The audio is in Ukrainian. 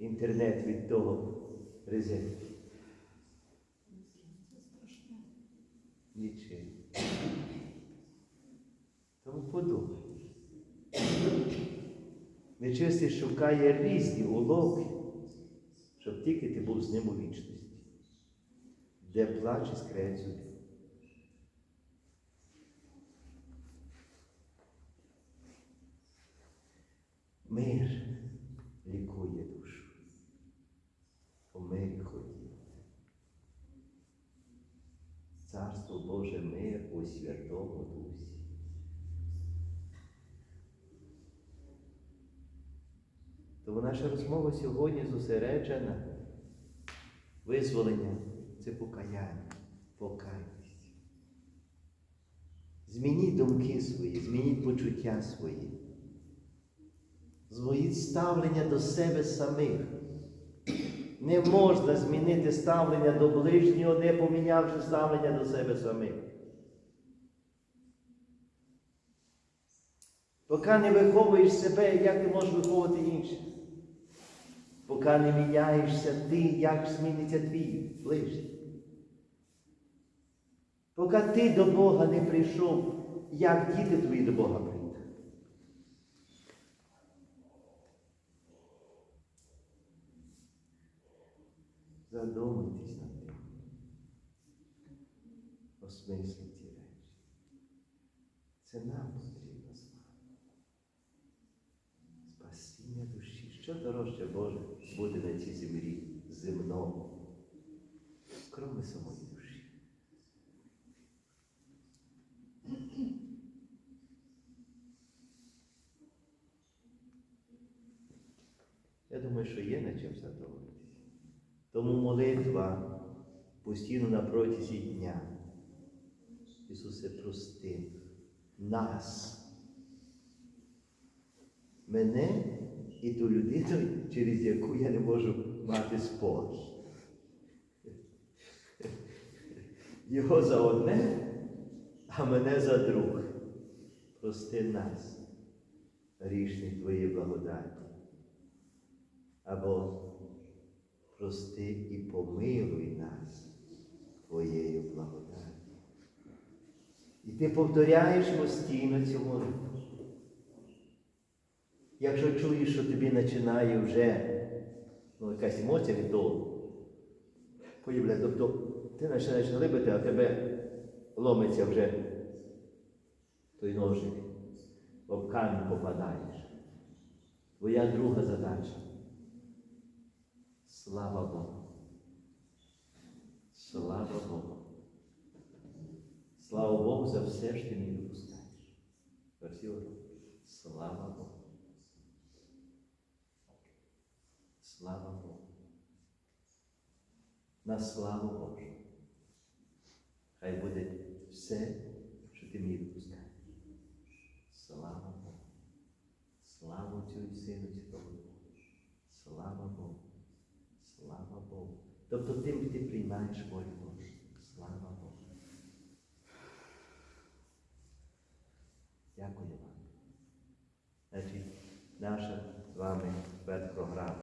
інтернет від того резерву? Нічим. Тому подумай. Нечистий шукає різні уловки, щоб тільки ти був з ним у вічності, де плаче скреє зубів. Мир Царство Боже мир у Святому Дусі. Тому наша розмова сьогодні зосереджена. Визволення це покаяння, покайтесь. Змініть думки свої, змініть почуття свої. Змініть ставлення до себе самих. Не можна змінити ставлення до ближнього, не помінявши ставлення до себе самих. Поки не виховуєш себе, як ти можеш виховувати інших? Поки не міняєшся ти, як зміниться твій ближній. Поки ти до Бога не прийшов, як діти твої до Бога прийдуть. Задумайтесь над тим. Осмисліть ті речі. Це нам потрібно знати. Спасіння душі. Що дорожче Боже буде на цій землі земному, кроме самої душі. Я думаю, що є над чим задуматися. Тому молитва постійно на протязі дня. Ісусе, прости нас, мене і ту людину, через яку я не можу мати спокій. Його за одне, а мене за друге. Прости нас, грішних Твоєї благодаті. Або прости і помилуй нас Твоєю благодаттю. І ти повторяєш постійно цю молитву. Якщо чуєш, що тобі починає вже ну, якась емоція від того, появляє, тобто ти починаєш глибити, а тебе ломиться вже той ножик, в камінь попадаєш. Твоя друга задача. Слава Богу. Слава Богу. Слава Богу за все, що ти мені допускаєш. Красиво? Слава Богу. Слава Богу. На славу Божу. Хай буде все, що ти мені допускаєш. Слава Богу. Слава Отцю і Сину Святому Богу. Слава Богу. Слава Богу. Тобто тим ти приймаєш волю Божу. Слава Богу. Дякую вам. Значить, наша з вами програма